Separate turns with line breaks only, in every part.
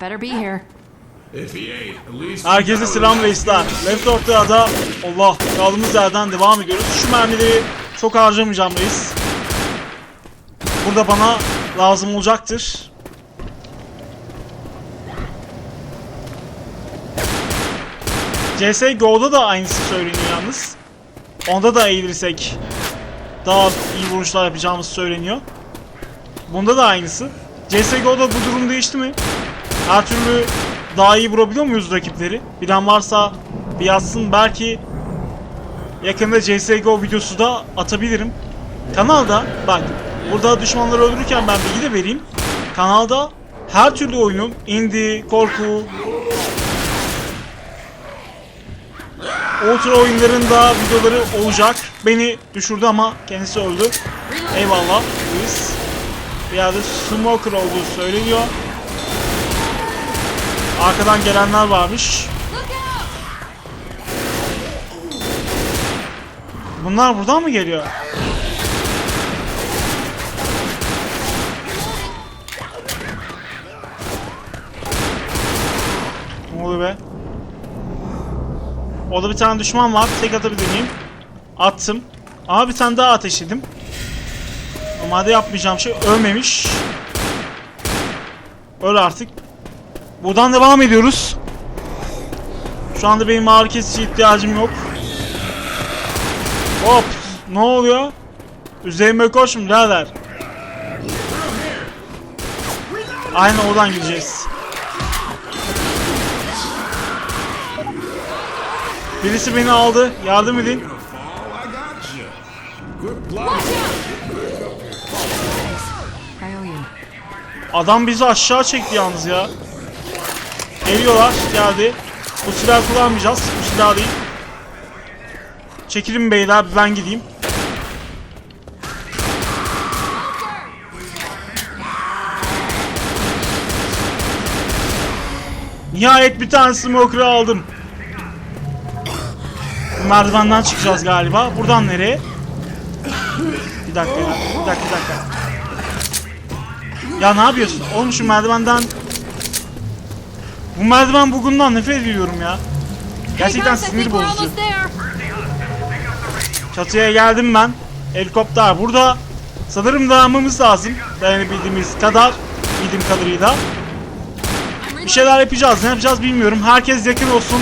Better be here.
Herkese selam reisler. Left ortaya Allah kaldığımız yerden devam ediyoruz. Şu mermileri çok harcamayacağım reis. Burada bana lazım olacaktır. CSGO'da da aynısı söyleniyor yalnız. Onda da eğilirsek daha iyi vuruşlar yapacağımız söyleniyor. Bunda da aynısı. CSGO'da bu durum değişti mi? Her türlü daha iyi vurabiliyor muyuz rakipleri? Bilen varsa bir yazsın. Belki yakında CSGO videosu da atabilirim. Kanalda bak burada düşmanları öldürürken ben bilgi de vereyim. Kanalda her türlü oyunun indie, korku, ultra oyunların da videoları olacak. Beni düşürdü ama kendisi öldü. Eyvallah Luis. Bir yerde smoker olduğu söyleniyor. Arkadan gelenler varmış. Bunlar buradan mı geliyor? Ne oluyor be? Orada bir tane düşman var. Tek atabilir miyim? Attım. Ama bir tane daha ateşledim. Normalde yapmayacağım şey ölmemiş. Öl artık. Buradan devam ediyoruz. Şu anda benim ağrı kesici ihtiyacım yok. Hop! Ne oluyor? Üzerime koşun birader. Aynen oradan gideceğiz. Birisi beni aldı. Yardım edin. Adam bizi aşağı çekti yalnız ya. Geliyorlar. Geldi. Bu silah kullanmayacağız. Bu silah değil. Çekilin beyler ben gideyim. Nihayet bir tane smoker'ı aldım. Merdivenden çıkacağız galiba. Buradan nereye? Bir dakika. Bir dakika bir dakika. Ya ne yapıyorsun? Oğlum şu merdivenden... Bu merdiven bugundan nefret ediyorum ya. Gerçekten sinir bozucu. Çatıya geldim ben. Helikopter burada. Sanırım dayanmamız lazım. Dayanabildiğimiz kadar. Bildiğim kadarıyla. Bir şeyler yapacağız. Ne yapacağız bilmiyorum. Herkes yakın olsun.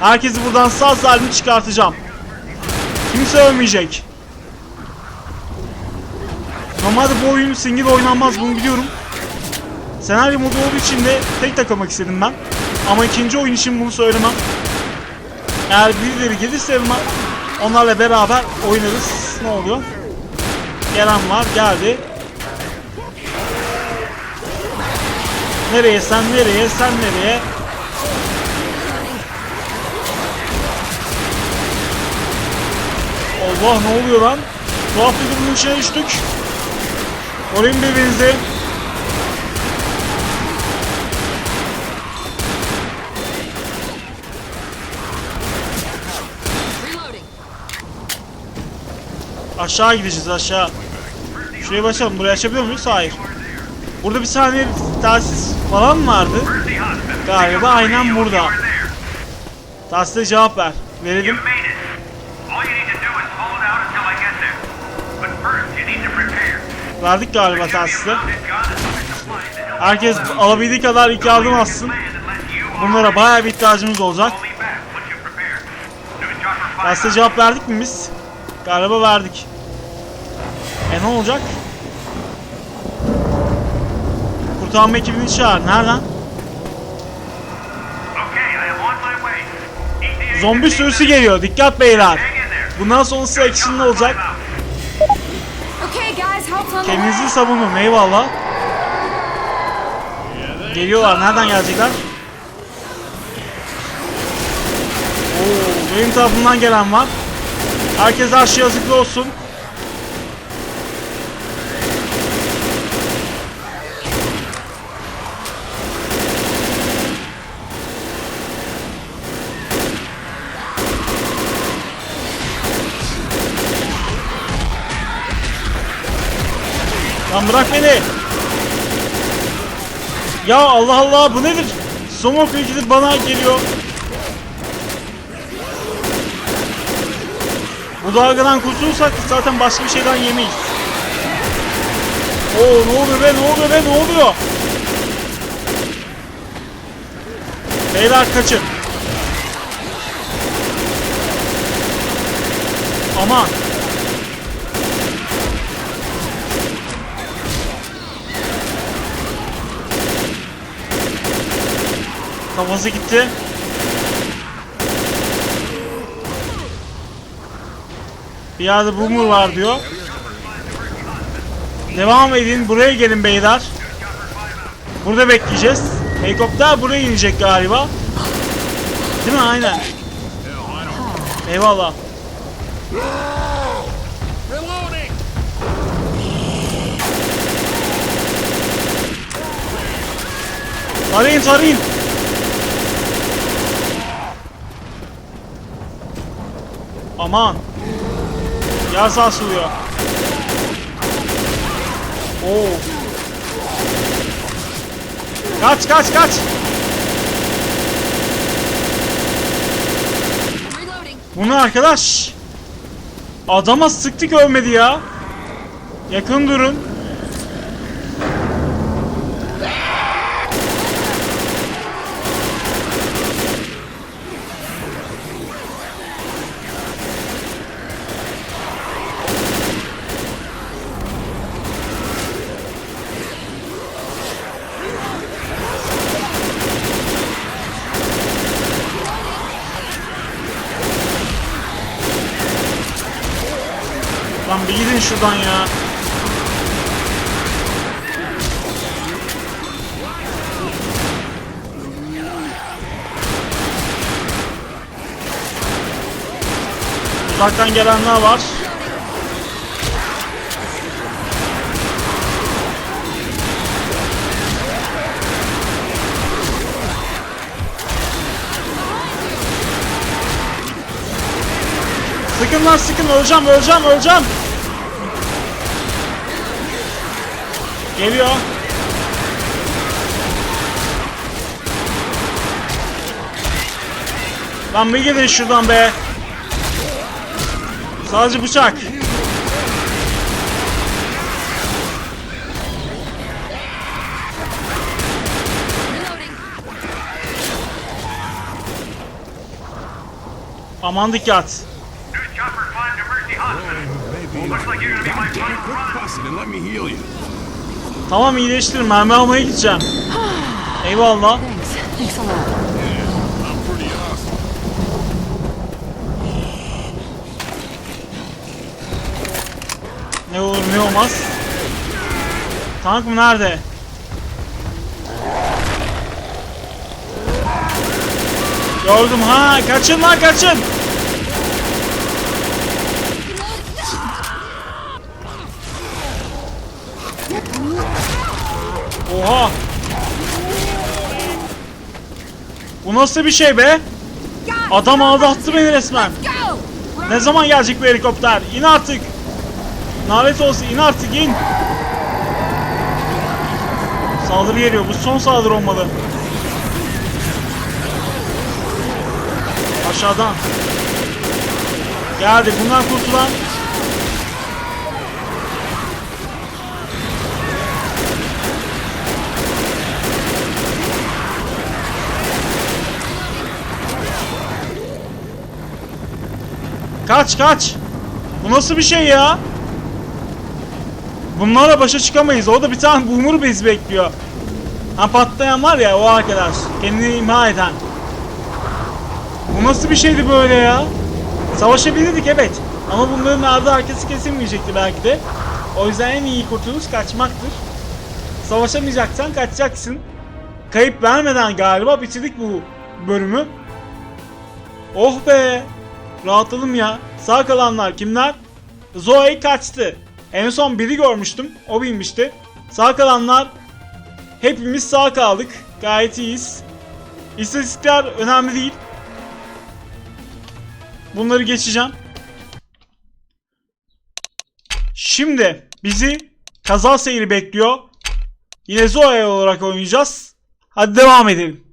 Herkesi buradan sağ salim çıkartacağım. Kimse ölmeyecek. Normalde bu oyun single oynanmaz bunu biliyorum. Senaryo modu olduğu için de tek takılmak istedim ben. Ama ikinci oyun için bunu söylemem. Eğer birileri gelirse yanıma onlarla beraber oynarız. Ne oluyor? Gelen var geldi. Nereye sen nereye sen nereye? Allah ne oluyor lan? Tuhaf bir durumun içine düştük. Koruyun birbirinizi.
Reloading.
Aşağı gideceğiz aşağı. Şuraya başlayalım. Buraya açabiliyor muyuz? Hayır. Burada bir saniye telsiz falan vardı? Galiba aynen burada. Telsizde cevap ver. Verelim. Verdik galiba
help
Herkes alabildiği kadar
unless you are
Bunlara bayağı bir ihtiyacımız olacak. Telsize cevap verdik mi biz? Galiba verdik. E ne olacak? Kurtarma ekibini çağır. Nereden? Zombi sürüsü geliyor. Dikkat beyler. Bundan sonrası action'lı olacak. Kendinizi savunun. Eyvallah. Geliyorlar. Nereden gelecekler? Oo, benim tarafımdan gelen var. Herkes her şey yazıklı olsun. Bırak beni. Ya Allah Allah bu nedir? Smoke ilgili bana geliyor. Bu dalgadan kurtulursak zaten başka bir şeyden yemeyiz. Oo ne oluyor be ne oluyor be ne oluyor? Beyler kaçın. Aman. Kafası gitti. Bir yerde boomer var diyor. Devam edin. Buraya gelin beyler. Burada bekleyeceğiz. Helikopter buraya inecek galiba. Değil mi? Aynen. Eyvallah. Tarayın tarayın. Aman. Yer sarsılıyor. Oo. Kaç kaç kaç. Bu ne arkadaş? Adama sıktık ölmedi ya. Yakın durun. Lan bir gidin şuradan ya. Uzaktan gelenler var. Sıkın lan sıkın öleceğim öleceğim öleceğim. Geliyor. Lan bir gidin şuradan be. Sadece bıçak. Aman dikkat.
Looks like you're gonna be my final run.
let me heal you.
Tamam iyileştirin mermi almaya gideceğim. Eyvallah. Ne olur ne olmaz. Tank mı nerede? Gördüm ha kaçın lan kaçın. Oha. Bu nasıl bir şey be? Adam aldattı beni resmen. Ne zaman gelecek bu helikopter? İn artık. Lanet olsun in artık in. Saldırı geliyor. Bu son saldırı olmalı. Aşağıdan. Geldi. Bundan kurtulan. Kaç kaç. Bu nasıl bir şey ya? Bunlarla başa çıkamayız. Orada bir tane boomer bizi bekliyor. Ha patlayan var ya o arkadaş. Kendini imha eden. Bu nasıl bir şeydi böyle ya? Savaşabilirdik evet. Ama bunların ardı arkası kesilmeyecekti belki de. O yüzden en iyi kurtuluş kaçmaktır. Savaşamayacaksan kaçacaksın. Kayıp vermeden galiba bitirdik bu bölümü. Oh be! Rahatladım ya. Sağ kalanlar kimler? Zoe kaçtı. En son biri görmüştüm. O binmişti. Sağ kalanlar hepimiz sağ kaldık. Gayet iyiyiz. İstatistikler önemli değil. Bunları geçeceğim. Şimdi bizi kaza seyri bekliyor. Yine Zoe olarak oynayacağız. Hadi devam edelim.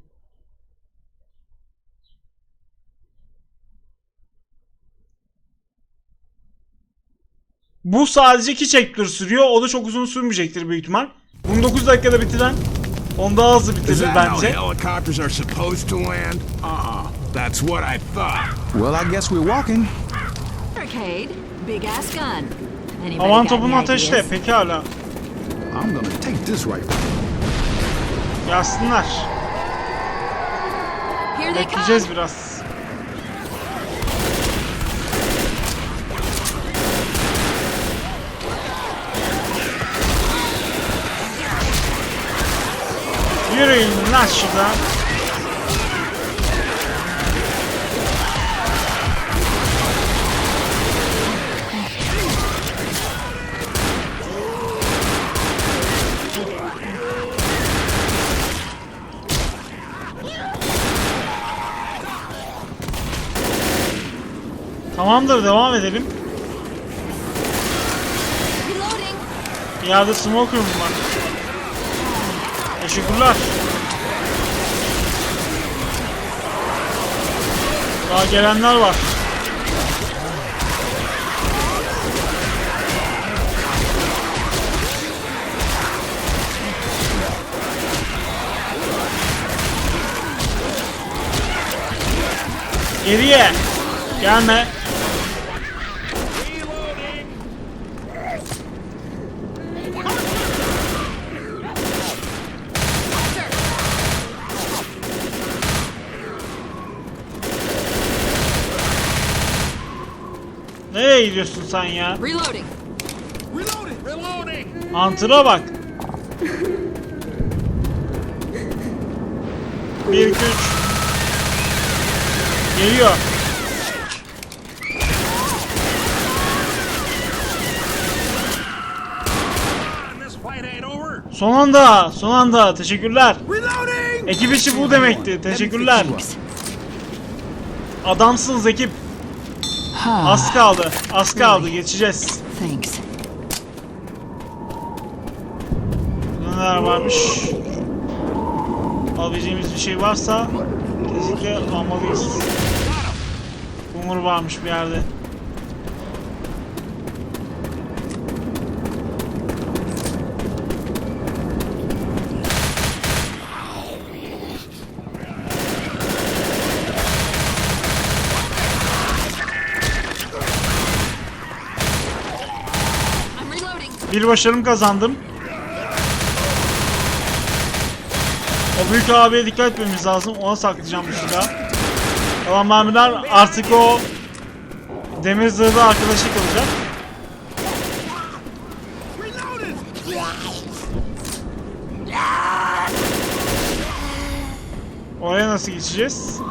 Bu sadece 2 chapter sürüyor. O da çok uzun sürmeyecektir büyük ihtimal. Bunu 9 dakikada bitiren onu daha hızlı bitirir bence.
Uh-uh. That's what I thought.
Well, I guess we're walking.
Barricade. Big ass gun.
Havan topunu ateşle. Pekala.
I'm gonna take this rifle.
Come.
Bekleyeceğiz biraz. Yürüyün lan şuradan. Tamamdır devam edelim. Yerde smoker mı var? Teşekkürler. Daha gelenler var. Geriye. Gelme. Nereye gidiyorsun sen ya?
Reloading.
Reloading! Reloading!
Hunter'a bak. 1 2 3 Geliyor. Son anda, son anda. Teşekkürler. Ekip işi bu demekti. Teşekkürler. Adamsınız ekip. Az kaldı. Az kaldı. Geçeceğiz.
Thanks.
Neler varmış? Alabileceğimiz bir şey varsa kesinlikle almalıyız. Umur varmış bir yerde.
I'm reloading.
Bir başarım kazandım. O büyük abiye dikkat etmemiz lazım. Ona saklayacağım bu silahı. Kalan mermiler artık o demir zırhlı arkadaşı kalacak. Oraya nasıl geçeceğiz?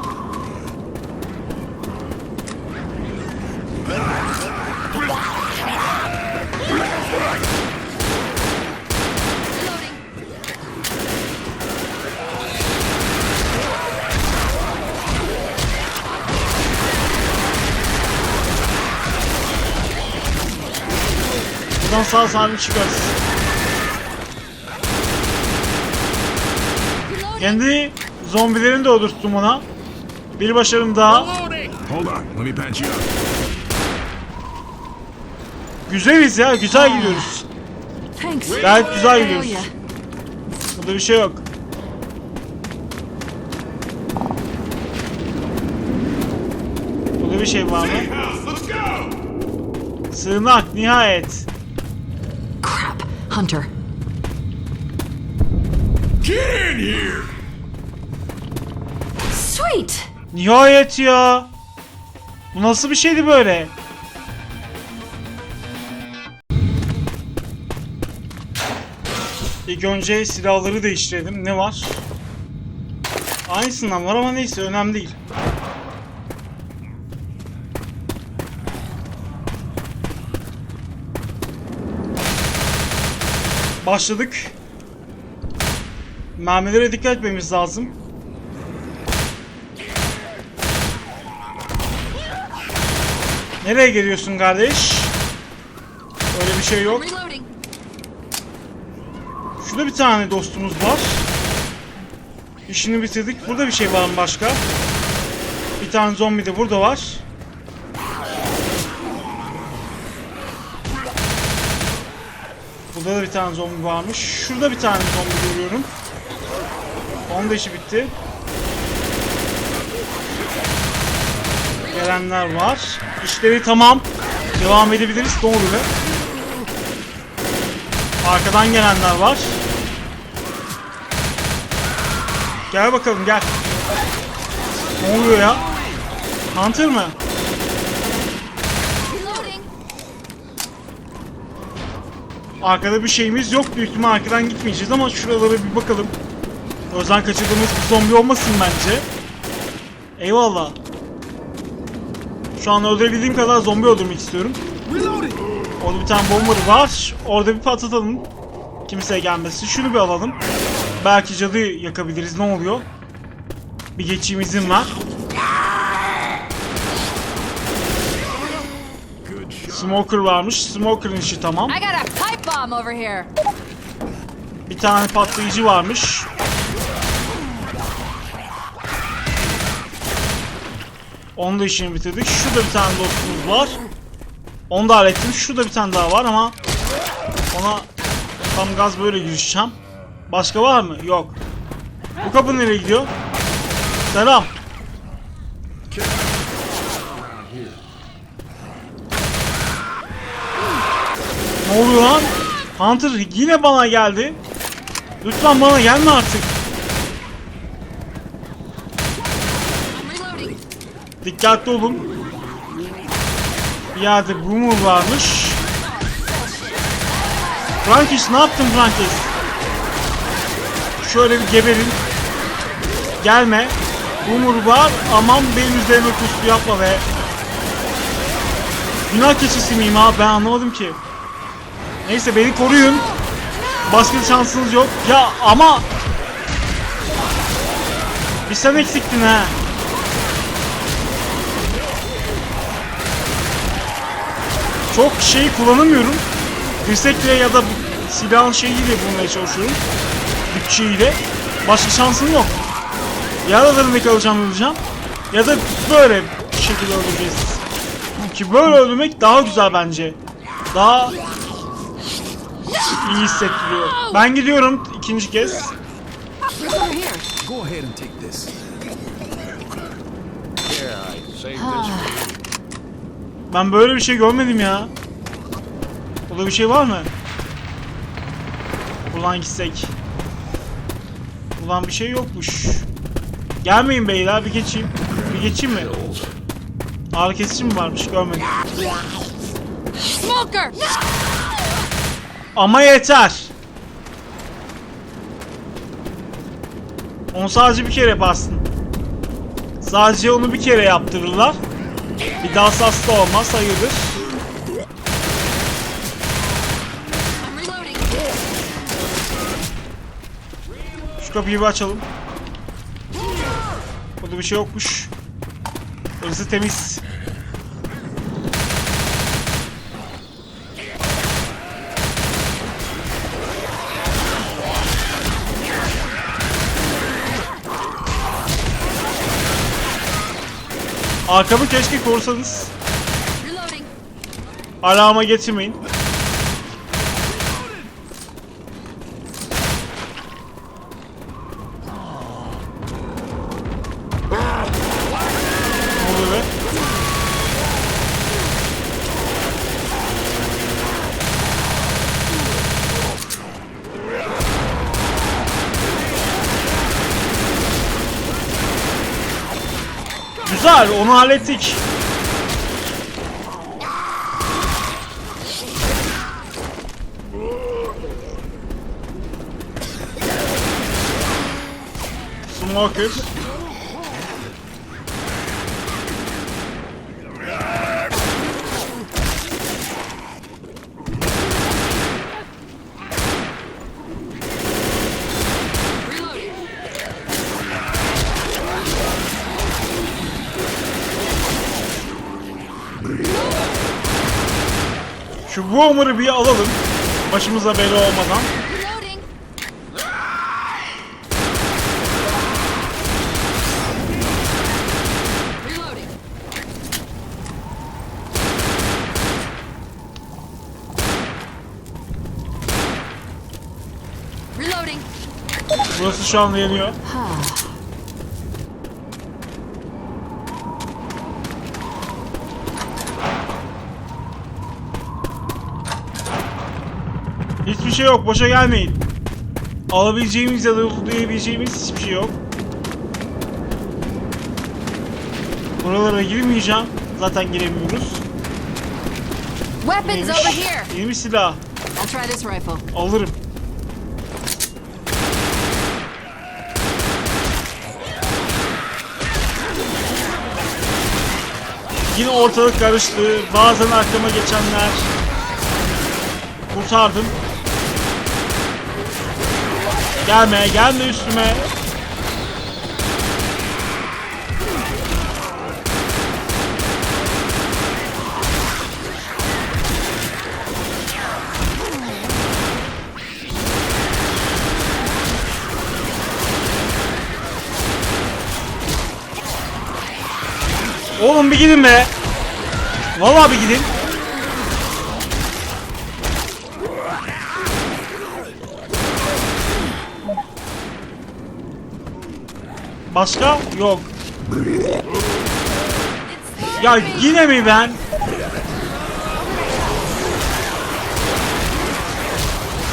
Sağ salim çıkarız. Kendi zombilerini de öldürttüm ona. Bir başarım daha.
Reloading! Hold on. Let me patch you up.
Güzeliz ya, güzel gidiyoruz.
Thanks.
Gayet güzel gidiyoruz. Burada bir şey yok. Burada bir şey var mı? Sığınak nihayet.
Hunter.
Get in here!
Sweet.
Nihayet ya. Bu nasıl bir şeydi böyle? İlk önce silahları değiştirelim. Ne var? Aynısından var ama neyse önemli değil. Başladık. Mermilere dikkat etmemiz lazım. Nereye geliyorsun kardeş? Öyle bir şey yok. Şurada bir tane dostumuz var. İşini bitirdik. Burada bir şey var mı başka? Bir tane zombi de burada var. Burada da bir tane zombi varmış. Şurada bir tane zombi görüyorum. Onun da işi bitti. Gelenler var. İşleri tamam. Devam edebiliriz. Ne oluyor? Arkadan gelenler var. Gel bakalım gel. Ne oluyor ya? Hunter mı?
Reloading.
Arkada bir şeyimiz yok. Büyük ihtimal arkadan gitmeyeceğiz ama şuralara bir bakalım. Gözden kaçırdığımız bir zombi olmasın bence. Eyvallah. Şu an öldürebildiğim kadar zombi öldürmek istiyorum. Orada bir tane bomber var. Orada bir patlatalım. Kimseye gelmesin. Şunu bir alalım. Belki cadıyı yakabiliriz. Ne oluyor? Bir geçeyim izin var. Smoker varmış. Smoker'ın işi tamam.
Bomb over here.
Bir tane patlayıcı varmış. Onu da işini bitirdik. Şurada bir tane dostumuz var. Onu da hallettim. Şurada bir tane daha var ama ona tam gaz böyle girişeceğim. Başka var mı? Yok. Bu kapı nereye gidiyor? Selam. Ne oluyor lan? Hunter yine bana geldi. Lütfen bana gelme artık. Dikkatli olun. Yerde boomer varmış. Frankis ne yaptın Frankis? Şöyle bir geberin. Gelme. Boomer var. Aman benim üzerime kustu yapma be. Günah keçisi miyim abi ben anlamadım ki. Neyse beni koruyun. Başka bir şansınız yok. Ya ama... Bir sen eksiktin ha. Çok şey kullanamıyorum. Dirsekle ya da silahın şeyiyle bulmaya çalışıyorum. Bütçeyle. Başka şansım yok. Ya aralarında kalacağım öleceğim. Ya da böyle bir şekilde öldüreceğiz. Ki böyle öldürmek daha güzel bence. Daha iyi hissettiriyor. Ben gidiyorum ikinci kez. Ben böyle bir şey görmedim ya. Burada bir şey var mı? Buradan gitsek. Buradan bir şey yokmuş. Gelmeyin beyler bir geçeyim. Bir geçeyim mi? Ağrı kesici mi varmış görmedim.
Smoker!
Ama yeter. Onu sadece bir kere bastın. Sadece onu bir kere yaptırırlar. Bir daha hasta olmaz hayırdır. Şu kapıyı bir açalım. Burada bir şey yokmuş. Burası temiz. Arkamı keşke korusanız.
Reloading.
Alarma getirmeyin. Güzel, onu hallettik. Smoker. Roamer'ı bir alalım. Başımıza bela olmadan. Burası şu an yeniyor. Hiçbir şey yok. Boşa gelmeyin. Alabileceğimiz ya da lootlayabileceğimiz hiçbir şey yok. Buralara girmeyeceğim. Zaten giremiyoruz.
Weapons over here.
İyi mi silah?
I'll try this rifle.
Alırım. Yine ortalık karıştı. Bazen aklıma geçenler. Kurtardım. Gelme, gelme üstüme. Oğlum bir gidin be. Vallahi bir gidin. Başka? Yok. Ya yine mi ben?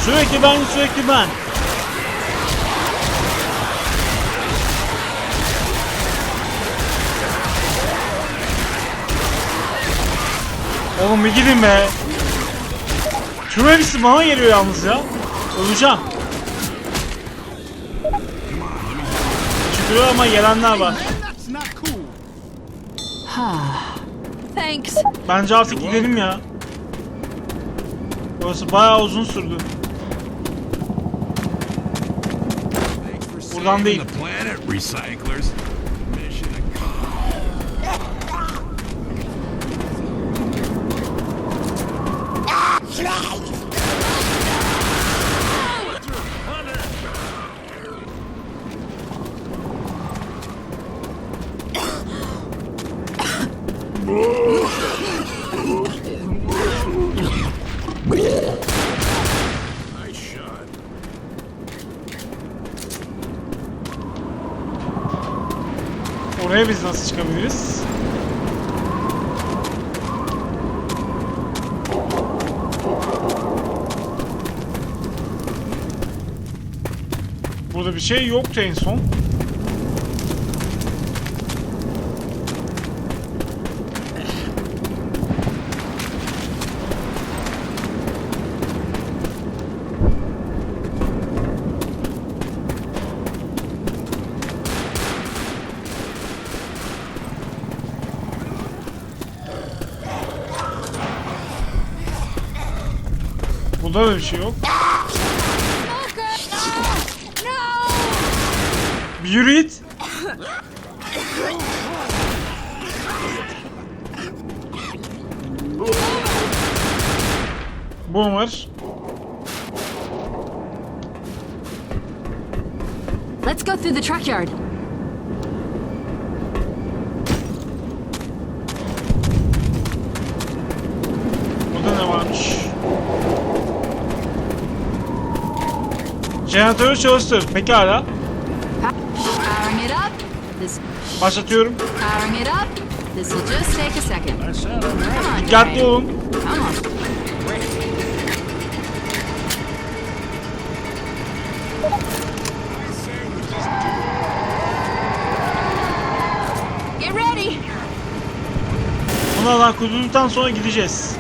Sürekli ben, sürekli ben. Oğlum bir gidin be. Tüm hepsi bana geliyor yalnız ya. Öleceğim. Teşekkürler ama gelenler var.
Thanks.
Bence artık gidelim ya. Burası bayağı uzun sürdü. Buradan değil.
the planet, recyclers. Mission accomplished. Nice shot.
Oraya biz nasıl çıkabiliriz? Burada bir şey yoktu en son. Burada da bir şey yok. Bir yürü git. Boomer.
Let's go through the truck yard.
Burada ne varmış? Jeneratörü çalıştır. Pekala. Başlatıyorum.
powering it up. This will just take a second. Come on,
Dikkatli
Trey.
olun.
Come on. Get ready.
Bunlardan kurtulduktan sonra gideceğiz.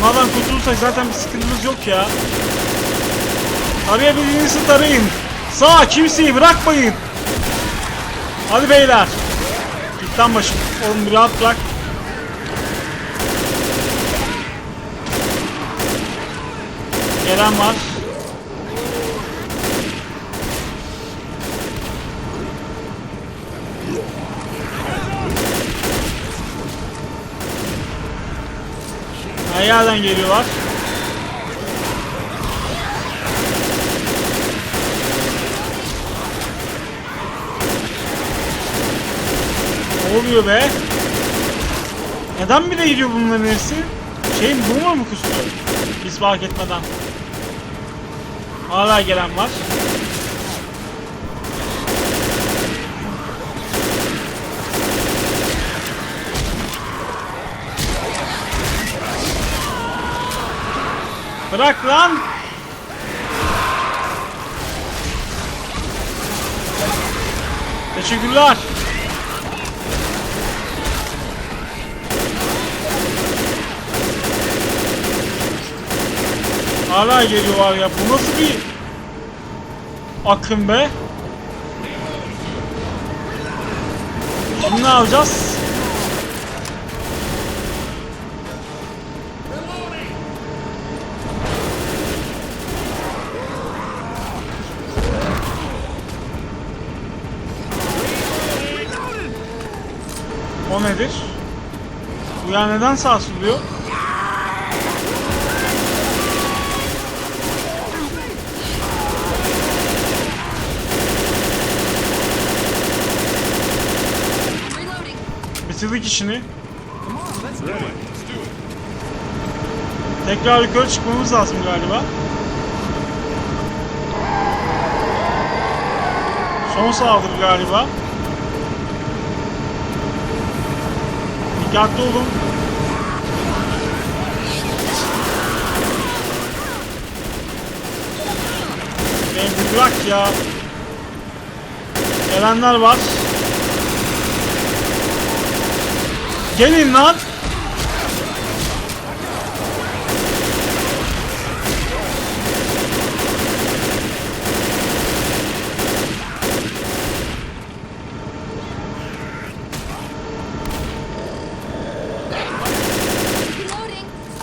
Bunlardan kurtulursak zaten bir sıkıntımız yok ya. Arayabildiğinizi tarayın. Sağ kimseyi bırakmayın. Hadi beyler. Git lan başım. Oğlum rahat bırak. Gelen var. Her geliyorlar. Oluyor be? Neden bir de gidiyor bunların hepsi? Şey boomer mu kustu? Biz fark etmeden. Hala gelen var. Bırak lan! Teşekkürler. Hala geliyorlar ya. Bu nasıl bir akım be? Şimdi ne yapacağız? O nedir? Bu ya neden sarsılıyor?
Reloading.
Bitirdik işini. Tekrar yukarı çıkmamız lazım galiba. Son saldırı galiba. Dikkatli olun. Beni bırak ya. Gelenler var. Gelin lan.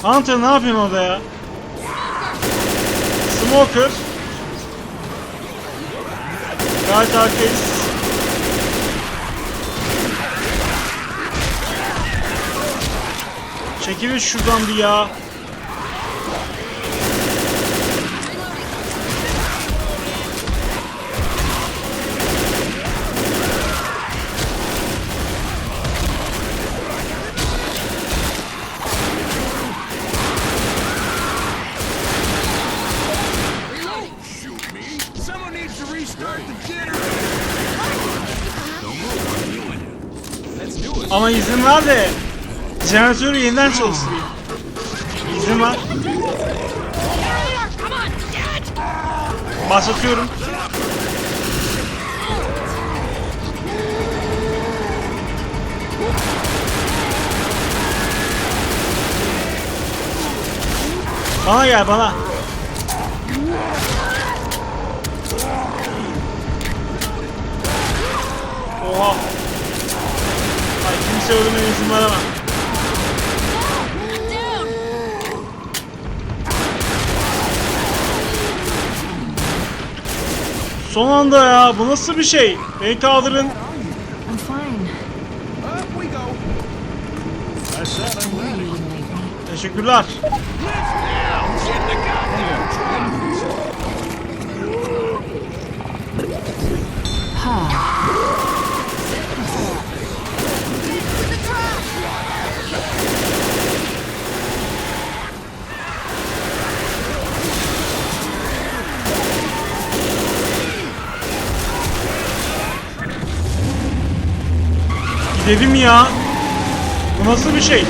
Hunter ne yapıyorsun orada ya? Smoker. Gayet arkayız. Çekilin şuradan bir ya. Ama izin ver de jeneratörü yeniden çalıştırayım. İzin
get!
Başlatıyorum. Bana gel bana. Oha. Ay kimse ölümüne izin veremem. Son anda ya bu nasıl bir şey? Beni kaldırın. Teşekkürler. Gidelim ya. Bu nasıl bir şey?